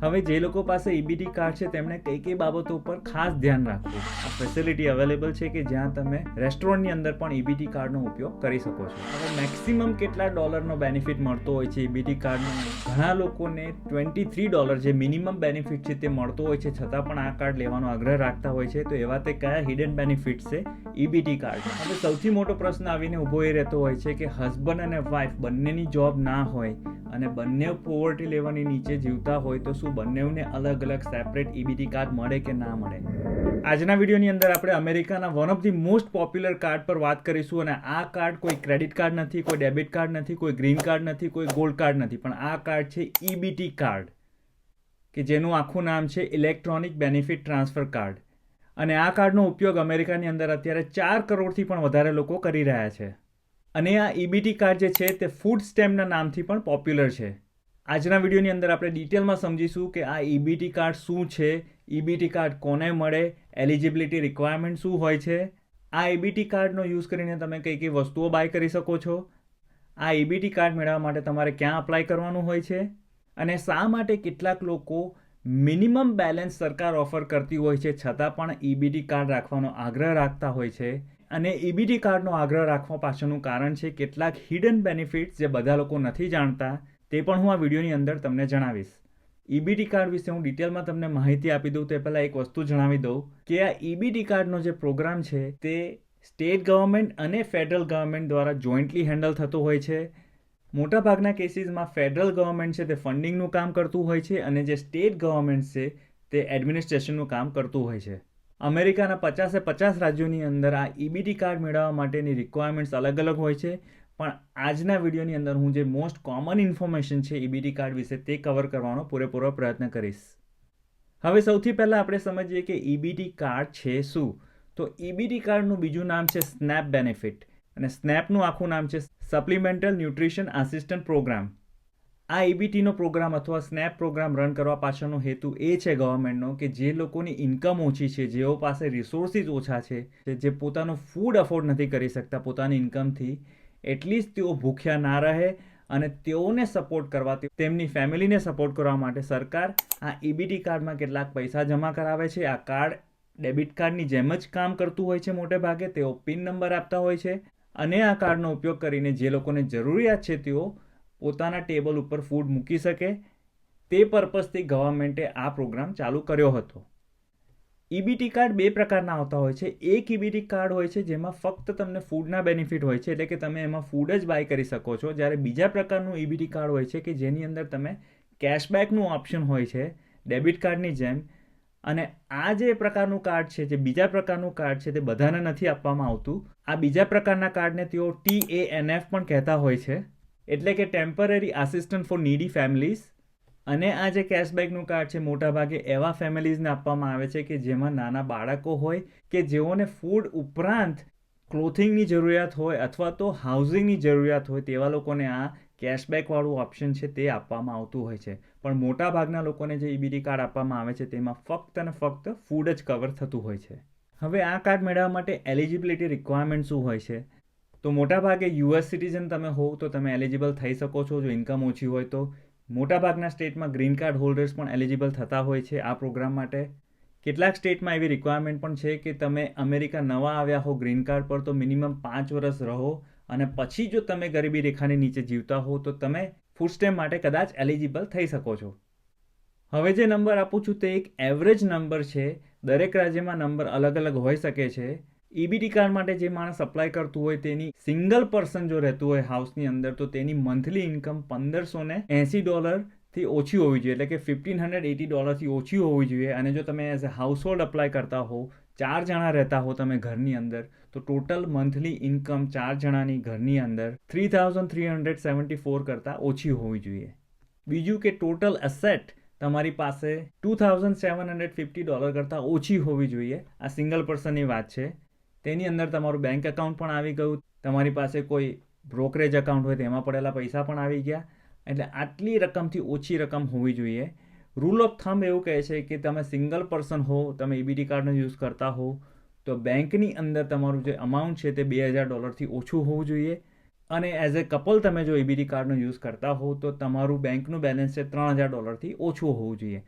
હવે જે લોકો પાસે ઈબીટી કાર્ડ છે, તેમણે કઈ કઈ બાબતો ઉપર ખાસ ધ્યાન રાખવું. આ ફેસિલિટી અવેલેબલ છે કે જ્યાં તમે રેસ્ટોરન્ટની અંદર પણ ઈબીટી કાર્ડનો ઉપયોગ કરી શકો છો. હવે મેક્સિમમ કેટલા ડોલરનો બેનિફિટ મળતો હોય છે ઈબીટી કાર્ડનો ઘણા લોકોને ટ્વેન્ટી થ્રી ડોલર જે મિનિમમ બેનિફિટ છે તે મળતો હોય છે, છતાં પણ આ કાર્ડ લેવાનો આગ્રહ રાખતા હોય છે. તો એવા તે કયા હિડન બેનિફિટ છે ઈબીટી કાર્ડ હવે સૌથી મોટો પ્રશ્ન આવીને ઊભો એ રહેતો હોય છે કે હસબન્ડ અને વાઈફ બંનેની જોબ ના હોય અને બંને પોવર્ટી લેવાની નીચે જીવતા હોય તો શું બંનેને અલગ અલગ સેપરેટ ઈબીટી કાર્ડ મળે કે ના મળે? આજના વિડીયોની અંદર આપણે અમેરિકાના one of the most popular card પર વાત કરીશું અને આ કાર્ડ કોઈ ક્રેડિટ કાર્ડ નથી, કોઈ ડેબિટ કાર્ડ નથી, કોઈ ગ્રીન કાર્ડ નથી, કોઈ ગોલ્ડ કાર્ડ નથી, પણ આ કાર્ડ છે ઈબીટી કાર્ડ કે જેનું આખું નામ છે ઇલેક્ટ્રોનિક બેનિફિટ ટ્રાન્સફર કાર્ડ અને આ કાર્ડનો ઉપયોગ અમેરિકાની અંદર અત્યારે ચાર કરોડથી પણ વધારે લોકો કરી રહ્યા છે. અને આ ઈબીટી કાર્ડ જે છે તે ફૂડ સ્ટેમ્પના નામથી પણ પોપ્યુલર છે. આજના વિડીયોની અંદર આપણે ડિટેલમાં સમજીશું કે આ ઈબીટી કાર્ડ શું છે ઈબીટી કાર્ડ કોને મળે એલિજિબિલિટી રિક્વાયરમેન્ટ શું હોય છે. આ ઈબીટી કાર્ડનો યુઝ કરીને તમે કઈ કઈ વસ્તુઓ બાય કરી શકો છો. આ ઈબીટી કાર્ડ મેળવવા માટે તમારે ક્યાં અપ્લાય કરવાનું હોય છે અને શા માટે કેટલાક લોકો મિનિમમ બેલેન્સ સરકાર ઓફર કરતી હોય છે છતાં પણ ઈબીટી કાર્ડ રાખવાનો આગ્રહ રાખતા હોય છે. અને ઈબીટી કાર્ડનો આગ્રહ રાખવા પાછળનું કારણ છે કેટલાક હિડન બેનિફિટ્સ જે બધા લોકો નથી જાણતા તે પણ હું આ વિડીયોની અંદર તમને જણાવીશ. ઈબીટી કાર્ડ વિશે હું ડિટેલમાં તમને માહિતી આપી દઉં તે પહેલાં એક વસ્તુ જણાવી દઉં કે આ ઈબીડી કાર્ડનો જે પ્રોગ્રામ છે તે સ્ટેટ ગવર્મેન્ટ અને ફેડરલ ગવર્મેન્ટ દ્વારા જોઈન્ટલી હેન્ડલ થતો હોય છે. મોટાભાગના કેસીસમાં ફેડરલ ગવર્મેન્ટ છે તે ફંડિંગનું કામ કરતું હોય છે અને જે સ્ટેટ ગવર્મેન્ટ છે તે એડમિનિસ્ટ્રેશનનું કામ કરતું હોય છે. અમેરિકાના પચાસે પચાસ રાજ્યોની અંદર આ ઈબીટી કાર્ડ મેળવવા માટેની રિક્વાયરમેન્ટ્સ અલગ અલગ હોય છે. પણ આજના વિડીયોની અંદર હું જે મોસ્ટ કોમન ઇન્ફોર્મેશન છે ઈબીટી કાર્ડ વિશે તે કવર કરવાનો પૂરેપૂરો પ્રયત્ન કરીશ. હવે સૌથી પહેલાં આપણે સમજીએ કે ઈબીટી કાર્ડ છે શું? તો ઈબીટી કાર્ડનું બીજું નામ છે સ્નેપ બેનિફિટ અને સ્નેપનું આખું નામ છે સપ્લિમેન્ટલ ન્યુટ્રિશન આસિસ્ટન્ટ પ્રોગ્રામ આ ઈબીટીનો પ્રોગ્રામ અથવા સ્નેપ પ્રોગ્રામ રન કરવા પાછળનો હેતુ એ છે ગવર્મેન્ટનો કે જે લોકોની ઇન્કમ ઓછી છે, જેઓ પાસે રિસોર્સિસ ઓછા છે જે પોતાનું ફૂડ અફોર્ડ નથી કરી શકતા, પોતાની ઇન્કમથી એટલીસ્ટ તેઓ ભૂખ્યા ના રહે અને તેઓને સપોર્ટ કરવા, તેમની ફેમિલીને સપોર્ટ કરવા માટે સરકાર આ ઈબીટી કાર્ડમાં કેટલાક પૈસા જમા કરાવે છે. આ કાર્ડ ડેબિટ કાર્ડની જેમ જ કામ કરતું હોય છે મોટે ભાગે. તેઓ પિન નંબર આપતા હોય છે અને આ કાર્ડનો ઉપયોગ કરીને જે લોકોને જરૂરિયાત છે તેઓ પોતાના ટેબલ ઉપર ફૂડ મૂકી શકે. તે પર્પઝથી ગવર્મેન્ટે આ પ્રોગ્રામ ચાલુ કર્યો હતો. ઈબીટી કાર્ડ બે પ્રકારના આવતા હોય છે. એક ઈબીટી કાર્ડ હોય છે જેમાં ફક્ત તમને ફૂડના બેનિફિટ હોય છે. એટલે કે તમે એમાં ફૂડ જ બાય કરી શકો છો. જ્યારે બીજા પ્રકારનું ઈબીટી કાર્ડ હોય છે કે જેની અંદર તમે કેશબેકનું ઓપ્શન હોય છે ડેબિટ કાર્ડની જેમ. અને આ જે પ્રકારનું કાર્ડ છે, જે બીજા પ્રકારનું કાર્ડ છે તે બધાને નથી આપવામાં આવતું. આ બીજા પ્રકારના કાર્ડને તેઓ ટી એ એન એફ પણ કહેતા હોય છે. એટલે કે temporary assistant for needy families અને આ જે કેશબેકનું કાર્ડ છે, મોટાભાગે એવા ફેમિલીઝને આપવામાં આવે છે કે જેમાં નાના બાળકો હોય કે જેઓને ફૂડ ઉપરાંત ક્લોથિંગની જરૂરિયાત હોય અથવા તો હાઉસિંગની જરૂરિયાત હોય તેવા લોકોને આ કેશબેકવાળું ઓપ્શન છે તે આપવામાં આવતું હોય છે. પણ મોટાભાગના લોકોને જે ઈબીડી કાર્ડ આપવામાં આવે છે તેમાં ફક્ત અને ફક્ત ફૂડ જ કવર થતું હોય છે. હવે આ કાર્ડ મેળવવા માટે એલિજિબિલિટી રિક્વાયરમેન્ટ શું હોય છે? તો મોટાભાગે યુએસ સિટીઝન તમે હોવ તો તમે એલિજિબલ થઈ શકો છો. જો ઇન્કમ ઓછી હોય તો મોટાભાગના સ્ટેટમાં ગ્રીન કાર્ડ હોલ્ડર્સ પણ એલિજિબલ થતા હોય છે આ પ્રોગ્રામ માટે. કેટલાક સ્ટેટમાં એવી રિક્વાયરમેન્ટ પણ છે કે તમે અમેરિકા નવા આવ્યા હો ગ્રીન કાર્ડ પર તો મિનિમમ પાંચ વર્ષ રહો અને પછી જો તમે ગરીબી રેખાની નીચે જીવતા હો તો તમે ફૂડ સ્ટેમ્પ માટે કદાચ એલિજિબલ થઈ શકો છો. હવે જે નંબર આપું છું તે એક એવરેજ નંબર છે. દરેક રાજ્યમાં નંબર અલગ અલગ હોઈ શકે છે. ઈબીટી કાર્ડ માટે જે માણસ અપ્લાય કરતું હોય તેની સિંગલ પર્સન જો રહેતું હોય હાઉસની અંદર, તો તેની મંથલી ઇન્કમ પંદરસો ને એંસી ડોલરથી ઓછી હોવી જોઈએ. એટલે કે ફિફ્ટીન હંડ્રેડ એટી ડોલરથી ઓછી હોવી જોઈએ. અને જો તમે as a household apply કરતા હો ચાર જણા રહેતા હો તમે ઘરની અંદર, તો ટોટલ મંથલી ઇન્કમ ચાર જણાની ઘરની અંદર three thousand three hundred seventy four કરતાં ઓછી હોવી જોઈએ. બીજું કે ટોટલ એસેટ તમારી પાસે two thousand seven hundred fifty dollar કરતાં ઓછી હોવી જોઈએ. આ સિંગલ પર્સનની વાત છે. તેની અંદર તમારું બેંક એકાઉન્ટ પણ આવી ગયું. તમારી પાસે કોઈ બ્રોકરેજ એકાઉન્ટ હોય તેમાં પડેલા પૈસા પણ આવી ગયા. એટલે આટલી રકમથી ઓછી રકમ હોવી જોઈએ. રૂલ ઓફ થંબ એવું કહે છે કે તમે સિંગલ પર્સન હો, તમે ઈબીડી કાર્ડનો યુઝ કરતા હો, તો બેંકની અંદર તમારું જે અમાઉન્ટ છે તે બે હજાર ડોલરથી ઓછું હોવું જોઈએ. અને એઝ એ કપલ તમે જો ઈબીડી કાર્ડનો યુઝ કરતા હો, તો તમારું બેંકનું બેલેન્સ છે ત્રણ હજાર ડોલરથી ઓછું હોવું જોઈએ.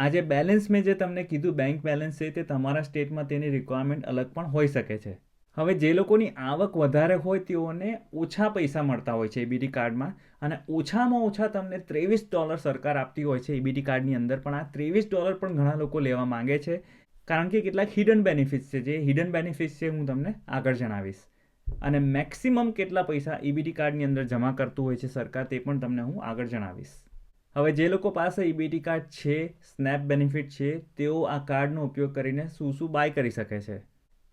આ જે બેલેન્સ મેં જે તમને કીધું બેંક બેલેન્સ છે, તે તમારા સ્ટેટમાં તેની રિક્વાયરમેન્ટ અલગ પણ હોઈ શકે છે. હવે જે લોકોની આવક વધારે હોય, તેઓને ઓછા પૈસા મળતા હોય છે ઈબીડી કાર્ડમાં અને ઓછામાં ઓછા તમને ત્રેવીસ ડોલર સરકાર આપતી હોય છે એબીટી કાર્ડની અંદર. પણ આ ત્રેવીસ ડોલર પણ ઘણા લોકો લેવા માંગે છે. કારણ કે કેટલાક હિડન બેનિફિટ્સ છે. જે હિડન બેનિફિટ્સ છે, હું તમને આગળ જણાવીશ. અને મેક્સિમમ કેટલા પૈસા ઈબીડી કાર્ડની અંદર જમા કરતું હોય છે સરકાર, તે પણ તમને હું આગળ જણાવીશ. હવે જે લોકો પાસે ઈબીટી કાર્ડ છે સ્નેપ બેનિફિટ છે, તેઓ આ કાર્ડનો ઉપયોગ કરીને શું શું બાય કરી શકે છે?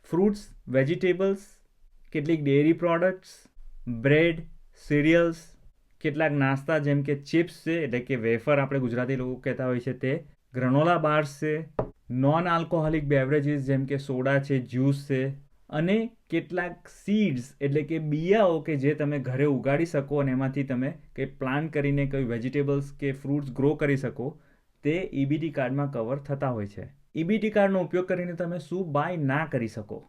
ફ્રૂટ્સ વેજીટેબલ્સ કેટલીક ડેરી પ્રોડક્ટ્સ બ્રેડ સિરિયલ્સ કેટલાક નાસ્તા જેમ કે ચિપ્સ છે, એટલે કે વેફર આપણે ગુજરાતી લોકો કહેતા હોય છે તે ગ્રનોલા બાર્સ છે નોન આલ્કોહોલિક બેવરેજીસ જેમ કે સોડા છે જ્યુસ છે અને કેટલાક સીડ્સ એટલે કે બિયાઓ કે જે તમે ઘરે ઉગાડી શકો અને એમાંથી તમે કંઈ પ્લાન્ટ કરીને કંઈ વેજીટેબલ્સ કે ફ્રૂટ્સ ગ્રો કરી શકો, તે ઈબીટી કાર્ડમાં કવર થતા હોય છે. ઈબીટી કાર્ડનો ઉપયોગ કરીને તમે શું બાય ના કરી શકો?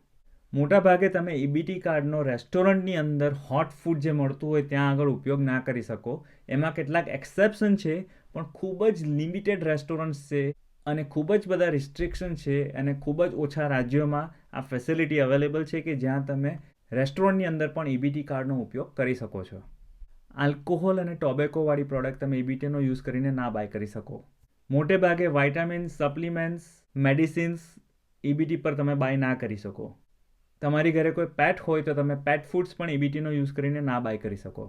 મોટાભાગે તમે ઈબીટી કાર્ડનો રેસ્ટોરન્ટની અંદર હોટ ફૂડ જે મળતું હોય ત્યાં આગળ ઉપયોગ ના કરી શકો. એમાં કેટલાક એક્સેપ્શન છે, પણ ખૂબ જ લિમિટેડ રેસ્ટોરન્ટ્સ છે. અને ખૂબ જ બધા રિસ્ટ્રિક્શન છે અને ખૂબ જ ઓછા રાજ્યોમાં આ ફેસિલિટી અવેલેબલ છે કે જ્યાં તમે રેસ્ટોરન્ટની અંદર પણ ઇબીટી કાર્ડનો ઉપયોગ કરી શકો છો. આલ્કોહોલ અને ટોબેકોવાળી પ્રોડક્ટ તમે ઇબીટીનો યુઝ કરીને ના બાય કરી શકો. મોટે ભાગે વાઇટામિન્સ સપ્લિમેન્ટ્સ મેડિસિન્સ ઈબીટી પર તમે બાય ના કરી શકો. તમારી ઘરે કોઈ પેટ હોય તો તમે પેટ ફૂડ્સ પણ ઈબીટીનો યુઝ કરીને ના બાય કરી શકો.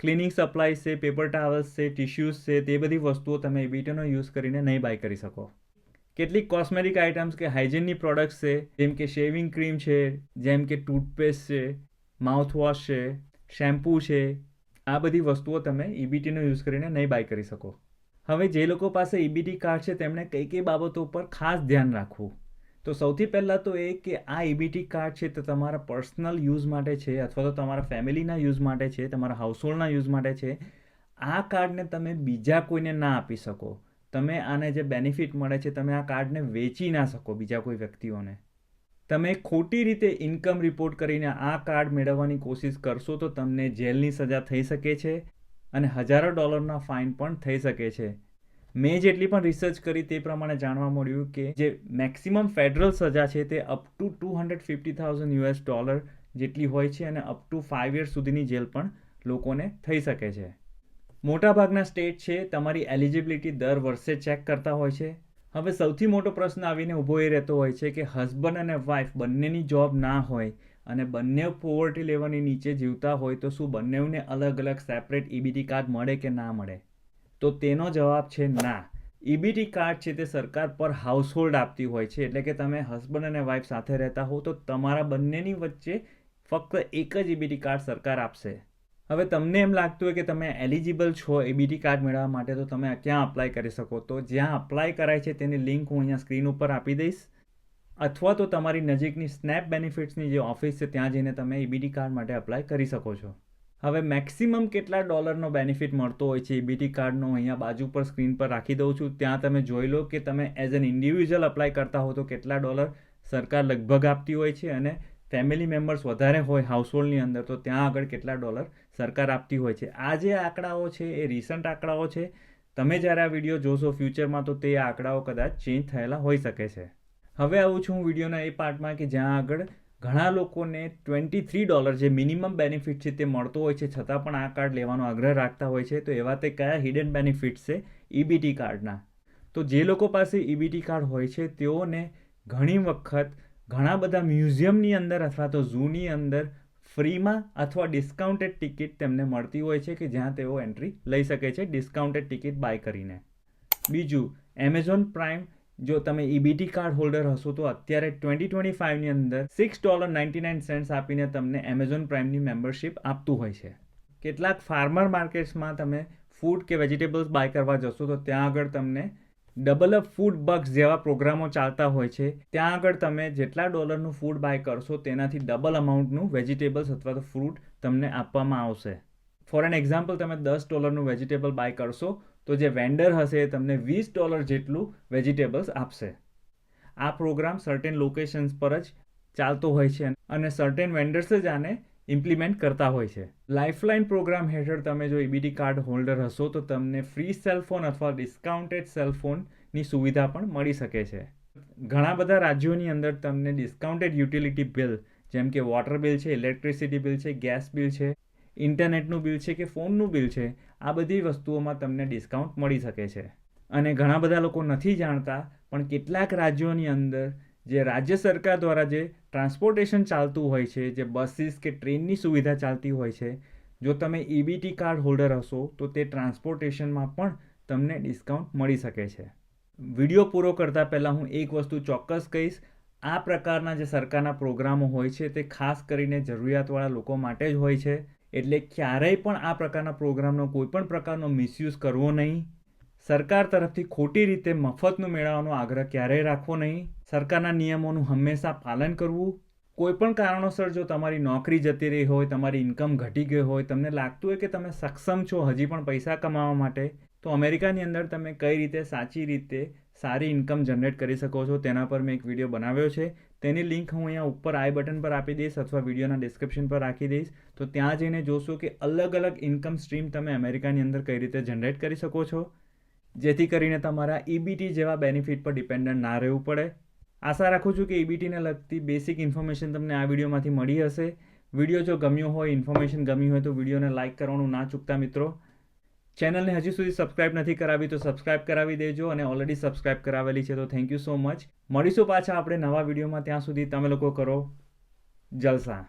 ક્લિનિંગ સપ્લાય છે પેપર ટાવલ્સ છે ટિશ્યુઝ છે, તે બધી વસ્તુઓ તમે ઈબીટીનો યુઝ કરીને નહીં બાય કરી શકો. કેટલીક કોસ્મેટિક આઇટમ્સ કે હાઇજીનની પ્રોડક્ટ્સ છે, જેમ કે શેવિંગ ક્રીમ છે, જેમ કે ટૂથપેસ્ટ છે માઉથવોશ છે શેમ્પૂ છે, આ બધી વસ્તુઓ તમે ઈબીટીનો યુઝ કરીને નહીં બાય કરી શકો. હવે જે લોકો પાસે ઈબીટી કાર્ડ છે તેમણે કઈ કઈ બાબતો પર ખાસ ધ્યાન રાખવું. તો સૌથી પહેલાં તો એ કે આ ઈબીટી કાર્ડ છે તે તમારા પર્સનલ યુઝ માટે છે અથવા તો તમારા ફેમિલીના યુઝ માટે છે, તમારા હાઉસહોલ્ડના યુઝ માટે છે. આ કાર્ડને તમે બીજા કોઈને ના આપી શકો. તમે આને જે બેનિફિટ મળે છે, તમે આ કાર્ડને વેચી ના શકો બીજા કોઈ વ્યક્તિઓને. તમે ખોટી રીતે ઇન્કમ રિપોર્ટ કરીને આ કાર્ડ મેળવવાની કોશિશ કરશો તો તમને જેલની સજા થઈ શકે છે અને હજારો ડોલરના ફાઇન પણ થઈ શકે છે. મેં જેટલી પણ રિસર્ચ કરી તે પ્રમાણે જાણવા મળ્યું કે જે મેક્સિમમ ફેડરલ સજા છે તે up to two hundred fifty thousand US dollar જેટલી હોય છે અને અપ ટુ ફાઇવ યર્સ સુધીની જેલ પણ લોકોને થઈ શકે છે. મોટાભાગના સ્ટેટ છે, તમારી એલિજિબિલિટી દર વર્ષે ચેક કરતા હોય છે. હવે સૌથી મોટો પ્રશ્ન આવીને ઊભો એ રહેતો હોય છે કે હસબન્ડ અને વાઇફ બંનેની જોબ ના હોય અને બંને પોવર્ટી લેવલની નીચે જીવતા હોય તો શું બંનેને અલગ અલગ સેપરેટ ઈબીટી કાર્ડ મળે કે ના મળે? તો તેનો જવાબ છે ના. ઈબીટી કાર્ડ છે તે સરકાર પર હાઉસહોલ્ડ આપતી હોય છે. એટલે કે તમે હસબન્ડ અને વાઈફ સાથે રહેતા હો તો તમારા બંનેની વચ્ચે ફક્ત એક જ ઈબીટી કાર્ડ સરકાર આપશે. હવે તમને એમ લાગતું હોય કે તમે એલિજિબલ છો એબીટી કાર્ડ મેળવવા માટે, તો તમે ક્યાં અપ્લાય કરી શકો? તો જ્યાં અપ્લાય કરાય છે તેની લિંક હું અહીંયા સ્ક્રીન ઉપર આપી દઈશ. અથવા તો તમારી નજીકની સ્નેપ બેનિફિટ્સની જે ઓફિસ છે, ત્યાં જઈને તમે ઈબીટી કાર્ડ માટે અપ્લાય કરી શકો છો. હવે મેક્સિમમ કેટલા ડોલરનો બેનિફિટ મળતો હોય છે? ઈબીટી કાર્ડનો અહીંયા બાજુ પર સ્ક્રીન પર રાખી દઉં છું. ત્યાં તમે જોઈ લો કે તમે એઝ એન ઇન્ડિવિજ્યુઅલ અપ્લાય કરતા હો તો કેટલા ડોલર સરકાર લગભગ આપતી હોય છે અને ફેમિલી મેમ્બર્સ વધારે હોય હાઉસહોલ્ડની અંદર તો ત્યાં આગળ કેટલા ડોલર સરકાર આપતી હોય છે. આ જે આંકડાઓ છે એ રિસન્ટ આંકડાઓ છે. તમે જ્યારે આ વીડિયો જોશો ફ્યુચરમાં તો તે આંકડાઓ કદાચ ચેન્જ થયેલા હોઈ શકે છે. હવે આવું છું હું વિડીયોના એ પાર્ટમાં કે જ્યાં આગળ ઘણા લોકોને ટ્વેન્ટી થ્રી ડોલર જે મિનિમમ બેનિફિટ છે તે મળતો હોય છે, છતાં પણ આ કાર્ડ લેવાનો આગ્રહ રાખતા હોય છે. તો એવા તે કયા હિડન બેનિફિટ્સ છે? ઈબીટી કાર્ડના તો જે લોકો પાસે ઈબીટી કાર્ડ હોય છે, તેઓને ઘણી વખત ઘણા બધા મ્યુઝિયમની અંદર અથવા તો ઝૂની અંદર ફ્રીમાં અથવા ડિસ્કાઉન્ટેડ ટિકિટ તેમને મળતી હોય છે કે જ્યાં તેઓ એન્ટ્રી લઈ શકે છે ડિસ્કાઉન્ટેડ ટિકિટ બાય કરીને. બીજું એમેઝોન પ્રાઇમ જો તમે ઈબીટી કાર્ડ હોલ્ડર હશો, તો અત્યારે ટ્વેન્ટી ટ્વેન્ટી ફાઇવની અંદર six dollar ninety nine cents આપીને તમને એમેઝોન પ્રાઇમની મેમ્બરશિપ આપતું હોય છે. કેટલાક ફાર્મર માર્કેટ્સમાં તમે ફૂડ કે વેજીટેબલ્સ બાય કરવા જશો, તો ત્યાં આગળ તમને ડબલ અપ ફૂડ બક્સ જેવા પ્રોગ્રામો ચાલતા હોય છે. ત્યાં આગળ તમે જેટલા ડોલરનું ફૂડ બાય કરશો, તેનાથી ડબલ અમાઉન્ટનું વેજીટેબલ્સ અથવા તો ફ્રૂટ તમને આપવામાં આવશે. ફોર એન એક્ઝામ્પલ તમે દસ ડોલરનું વેજીટેબલ બાય કરશો તો જે વેન્ડર હશે એ તમને વીસ ડોલર જેટલું વેજીટેબલ્સ આપશે. આ પ્રોગ્રામ સર્ટેન લોકેશન્સ પર જ ચાલતો હોય છે અને સર્ટેન વેન્ડર્સ જ આને ઇમ્પ્લિમેન્ટ કરતા હોય છે. લાઇફલાઇન પ્રોગ્રામ હેઠળ તમે જો ઈબીડી કાર્ડ હોલ્ડર હશો તો તમને ફ્રી સેલફોન અથવા ડિસ્કાઉન્ટેડ સેલફોનની સુવિધા પણ મળી શકે છે. ઘણા બધા રાજ્યોની અંદર તમને ડિસ્કાઉન્ટેડ યુટિલિટી બિલ જેમ કે વોટર બિલ છે ઇલેક્ટ્રિસિટી બિલ છે ગેસ બિલ છે ઇન્ટરનેટનું બિલ છે કે ફોનનું બિલ છે, આ બધી વસ્તુઓમાં તમને ડિસ્કાઉન્ટ મળી શકે છે. અને ઘણા બધા લોકો નથી જાણતા, પણ કેટલાક રાજ્યોની અંદર જે રાજ્ય સરકાર દ્વારા જે ટ્રાન્સપોર્ટેશન ચાલતું હોય છે, જે બસીસ કે ટ્રેનની સુવિધા ચાલતી હોય છે, જો તમે ઈબીટી કાર્ડ હોલ્ડર હશો, તો તે ટ્રાન્સપોર્ટેશનમાં પણ તમને ડિસ્કાઉન્ટ મળી શકે છે. વીડિયો પૂરો કરતાં પહેલાં હું એક વસ્તુ ચોક્કસ કહીશ, આ પ્રકારના જે સરકારના પ્રોગ્રામો હોય છે, તે ખાસ કરીને જરૂરિયાતવાળા લોકો માટે જ હોય છે. એટલે ક્યારેય પણ આ પ્રકારના પ્રોગ્રામનો કોઈ પણ પ્રકારનો મિસયુઝ કરવો નહીં. સરકાર તરફથી ખોટી રીતે મફતનું મેળવવાનો આગ્રહ ક્યારેય રાખવો નહીં. સરકારના નિયમોનું હંમેશા પાલન કરવું. કોઈ પણ કારણોસર જો તમારી નોકરી જતી રહી હોય, તમારી ઇન્કમ ઘટી ગઈ હોય, તમને લાગતું હોય કે તમે સક્ષમ છો હજી પણ પૈસા કમાવા માટે તો અમેરિકાની અંદર તમે કઈ રીતે સાચી રીતે સારી ઇન્કમ જનરેટ કરી શકો છો તેના પર મેં એક વીડિયો બનાવ્યો છે. તેની લિંક હું અહીંયા ઉપર આઈ બટન પર આપી દઈશ અથવા વિડીયોના ડિસ્ક્રિપ્શન પર રાખી દઈશ. તો ત્યાં જઈને જોશો કે અલગ અલગ ઇન્કમ સ્ટ્રીમ તમે અમેરિકાની અંદર કઈ રીતે જનરેટ કરી શકો છો. જેથી કરીને તમારા ઈબીટી જેવા બેનિફિટ પર ડિપેન્ડન્ટ ના રહેવું પડે. આશા રાખું છું કે ઈબીટીને લગતી બેસિક ઇન્ફોર્મેશન તમને આ વિડીયોમાંથી મળી હશે. વીડિયો જો ગમ્યો હોય ઇન્ફોર્મેશન ગમી હોય તો વિડીયોને લાઇક કરવાનું ના ચૂકતા મિત્રો. ચેનલને હજી સુધી સબસ્ક્રાઇબ નથી કરાવી તો સબસ્ક્રાઇબ કરાવી દેજો અને ઓલરેડી સબસ્ક્રાઇબ કરાવેલી છે તો થેન્ક યુ સો મચ. મળીશું પાછા આપણે નવા વિડીયોમાં. ત્યાં સુધી તમે લોકો કરો જલસા.